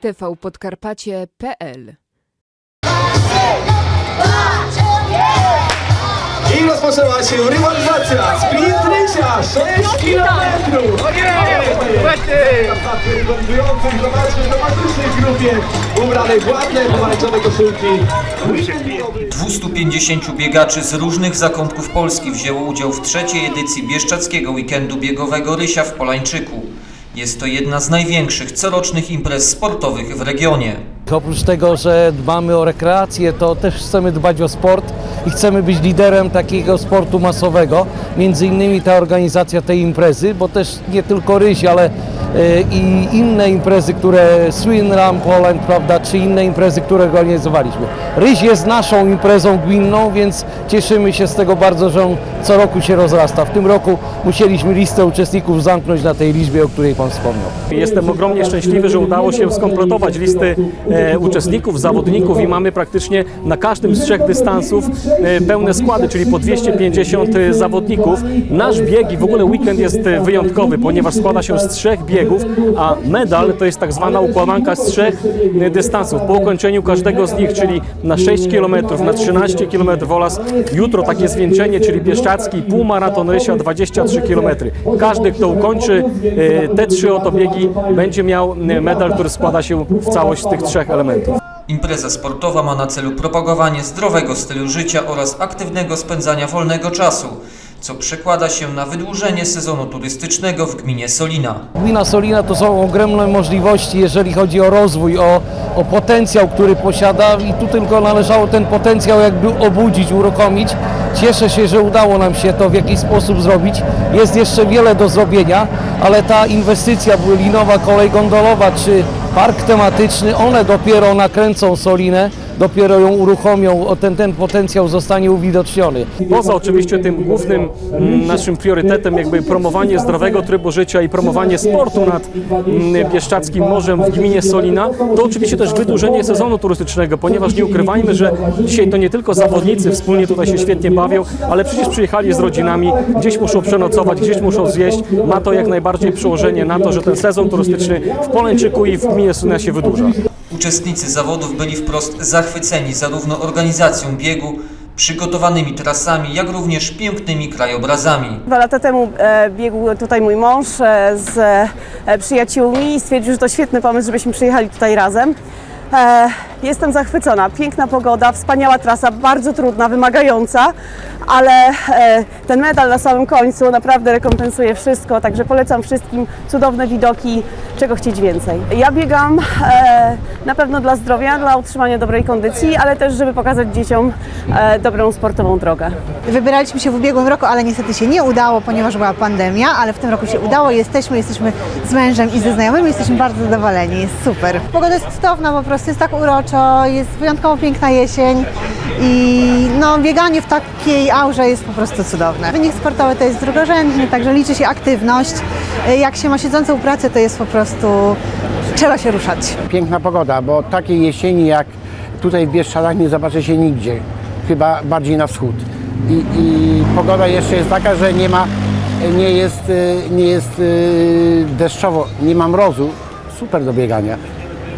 tvpodkarpacie.pl I rozpoczęła się rywalizacja Sprint Rysia 6 km Rywalizujących zobaczmy w towarzystnej grupie ubranej w ładne pomarańczowe koszulki. Weekendowej 250 biegaczy z różnych zakątków Polski wzięło udział w trzeciej edycji Bieszczackiego Weekendu Biegowego Rysia w Polańczyku. Jest to jedna z największych corocznych imprez sportowych w regionie. Oprócz tego, że dbamy o rekreację, to też chcemy dbać o sport i chcemy być liderem takiego sportu masowego. Między innymi ta organizacja tej imprezy, bo też nie tylko Ryś, ale i inne imprezy, które Swin Run Poland, prawda, czy inne imprezy, które organizowaliśmy. Ryś jest naszą imprezą gminną, więc cieszymy się z tego bardzo, że on co roku się rozrasta. W tym roku musieliśmy listę uczestników zamknąć na tej liczbie, o której Pan wspomniał. Jestem ogromnie szczęśliwy, że udało się skompletować listy e, uczestników, zawodników i mamy praktycznie na każdym z trzech dystansów e, pełne składy, czyli po 250 zawodników. Nasz bieg i w ogóle weekend jest e, wyjątkowy, ponieważ składa się z trzech biegów, a medal to jest tak zwana układanka z trzech dystansów. Po ukończeniu każdego z nich, czyli na 6 km, na 13 km oraz jutro takie zwieńczenie, czyli Bieszczacki półmaraton Rysia 23 km. Każdy, kto ukończy e, te trzy oto biegi, będzie miał medal, który składa się w całość z tych trzech elementów. Impreza sportowa ma na celu propagowanie zdrowego stylu życia oraz aktywnego spędzania wolnego czasu, co przekłada się na wydłużenie sezonu turystycznego w gminie Solina. Gmina Solina to są ogromne możliwości, jeżeli chodzi o rozwój, o, o potencjał, który posiada i tu tylko należało ten potencjał jakby obudzić, uruchomić. Cieszę się, że udało nam się to w jakiś sposób zrobić. Jest jeszcze wiele do zrobienia, ale ta inwestycja, linowa kolej gondolowa czy park tematyczny, one dopiero nakręcą Solinę, dopiero ją uruchomią, o ten, ten potencjał zostanie uwidoczniony. Poza oczywiście tym głównym mm, naszym priorytetem, jakby promowanie zdrowego trybu życia i promowanie sportu nad mm, Bieszczackim Morzem w gminie Solina, to oczywiście też wydłużenie sezonu turystycznego, ponieważ nie ukrywajmy, że dzisiaj to nie tylko zawodnicy wspólnie tutaj się świetnie bawią, ale przecież przyjechali z rodzinami, gdzieś muszą przenocować, gdzieś muszą zjeść. Ma to jak najbardziej przełożenie na to, że ten sezon turystyczny w Polańczyku i w gminie Solina się wydłuża. Uczestnicy zawodów byli wprost zachwyceni zarówno organizacją biegu, przygotowanymi trasami, jak również pięknymi krajobrazami. Dwa lata temu e, biegł tutaj mój mąż e, z e, przyjaciółmi i stwierdził, że to świetny pomysł, żebyśmy przyjechali tutaj razem. E, jestem zachwycona. Piękna pogoda, wspaniała trasa, bardzo trudna, wymagająca, ale e, ten medal na samym końcu naprawdę rekompensuje wszystko, także polecam wszystkim cudowne widoki, czego chcieć więcej. Ja biegam e, na pewno dla zdrowia, dla utrzymania dobrej kondycji, ale też, żeby pokazać dzieciom e, dobrą sportową drogę. Wybieraliśmy się w ubiegłym roku, ale niestety się nie udało, ponieważ była pandemia, ale w tym roku się udało. Jesteśmy, jesteśmy z mężem i ze znajomymi, jesteśmy bardzo zadowoleni, jest super. Pogoda jest cudowna, po prostu jest tak uroczo, jest wyjątkowo piękna jesień i no, bieganie w takiej aurze jest po prostu cudowne. Wynik sportowy to jest drugorzędny, także liczy się aktywność. Jak się ma siedzącą pracę, to jest po prostu, trzeba się ruszać. piękna pogoda, bo takiej jesieni jak tutaj w Bieszczadach nie zobaczy się nigdzie, chyba bardziej na wschód. I, i pogoda jeszcze jest taka, że nie ma, nie jest, y, nie jest y, deszczowo, nie ma mrozu, super do biegania.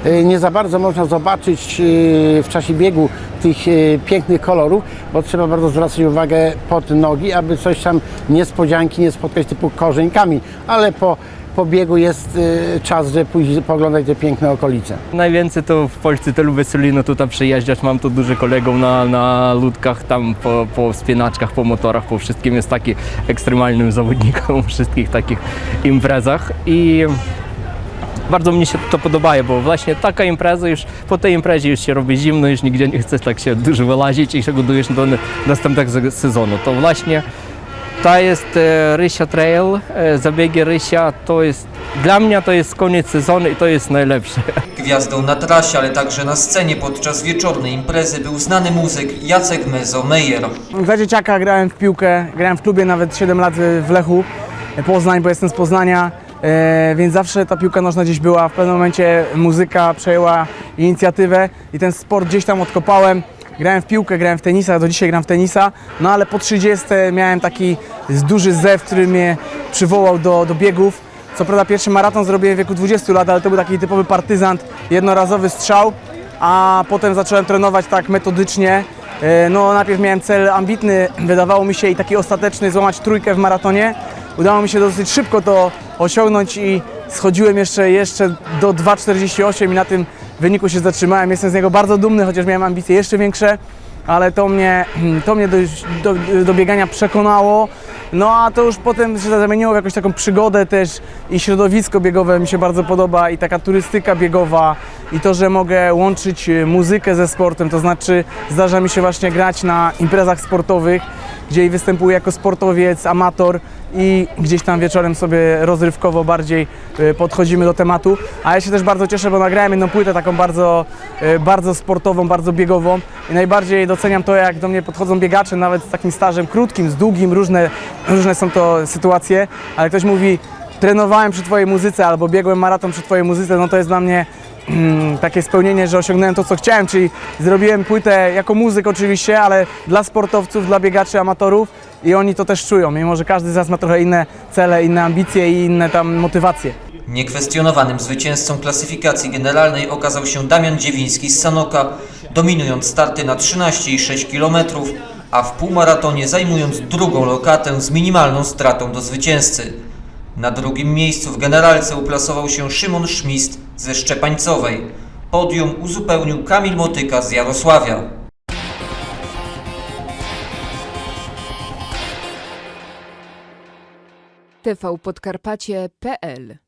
Y, Nie za bardzo można zobaczyć y, w czasie biegu tych y, pięknych kolorów, bo trzeba bardzo zwracać uwagę pod nogi, aby coś tam niespodzianki nie spotkać typu korzeń, kamień, ale po, po biegu jest czas, żeby pójść pooglądać te piękne okolice. Najwięcej to w Polsce to lubię Solino tutaj przyjeżdżać. Mam tu dużo kolegów na, na ludkach, tam po, po spinaczkach, po motorach, po wszystkim. Jest taki ekstremalnym zawodnikiem wszystkich takich imprezach i bardzo mi się to podoba, bo właśnie taka impreza już, po tej imprezie już się robi zimno, już nigdzie nie chcesz tak się dużo wyłazić i się godujesz do następnego se- sezonu. To właśnie to jest e, Rysia Trail, e, zabiegi Rysia, to jest, dla mnie to jest koniec sezonu i to jest najlepsze. Gwiazdą na trasie, ale także na scenie podczas wieczornej imprezy był znany muzyk Jacek Mezo Meyer. Za dzieciaka grałem w piłkę, grałem w klubie nawet 7 lat w Lechu, Poznań, bo jestem z Poznania, więc zawsze ta piłka nożna gdzieś była. W pewnym momencie muzyka przejęła inicjatywę i ten sport gdzieś tam odkopałem. Grałem w piłkę, grałem w tenisa, do dzisiaj gram w tenisa, no ale po 30 miałem taki duży zew, który mnie przywołał do, do biegów. Co prawda pierwszy maraton zrobiłem w wieku 20 lat, ale to był taki typowy partyzant, jednorazowy strzał, a potem zacząłem trenować tak metodycznie. E, No najpierw miałem cel ambitny, wydawało mi się i taki ostateczny, złamać trójkę w maratonie. Udało mi się dosyć szybko to osiągnąć i schodziłem jeszcze, jeszcze do 2,48 i na tym wyniku się zatrzymałem. Jestem z niego bardzo dumny, chociaż miałem ambicje jeszcze większe ale to mnie, to mnie do, do, do biegania przekonało. No a to już potem się zamieniło w jakąś taką przygodę też i środowisko biegowe mi się bardzo podoba i taka turystyka biegowa i to, że mogę łączyć e, muzykę ze sportem, to znaczy zdarza mi się właśnie grać na imprezach sportowych, gdzie występuję jako sportowiec, amator i gdzieś tam wieczorem sobie rozrywkowo bardziej e, podchodzimy do tematu. A ja się też bardzo cieszę, bo nagrałem jedną płytę taką bardzo, e, bardzo sportową, bardzo biegową i najbardziej doceniam to, jak do mnie podchodzą biegacze, nawet z takim stażem krótkim, z długim, różne, różne są to sytuacje, ale ktoś mówi, trenowałem przy Twojej muzyce albo biegłem maraton przy Twojej muzyce, no to jest dla mnie takie spełnienie, że osiągnąłem to, co chciałem, czyli zrobiłem płytę jako muzyk oczywiście, ale dla sportowców, dla biegaczy, amatorów i oni to też czują, mimo że każdy z nas ma trochę inne cele, inne ambicje i inne tam motywacje. Niekwestionowanym zwycięzcą klasyfikacji generalnej okazał się Damian Dziewiński z Sanoka, dominując starty na 13,6 km, a w półmaratonie zajmując drugą lokatę z minimalną stratą do zwycięzcy. Na drugim miejscu w generalce uplasował się Szymon Szmist ze Szczepańcowej. Podium uzupełnił Kamil Motyka z Jarosławia. tvpodkarpacie.pl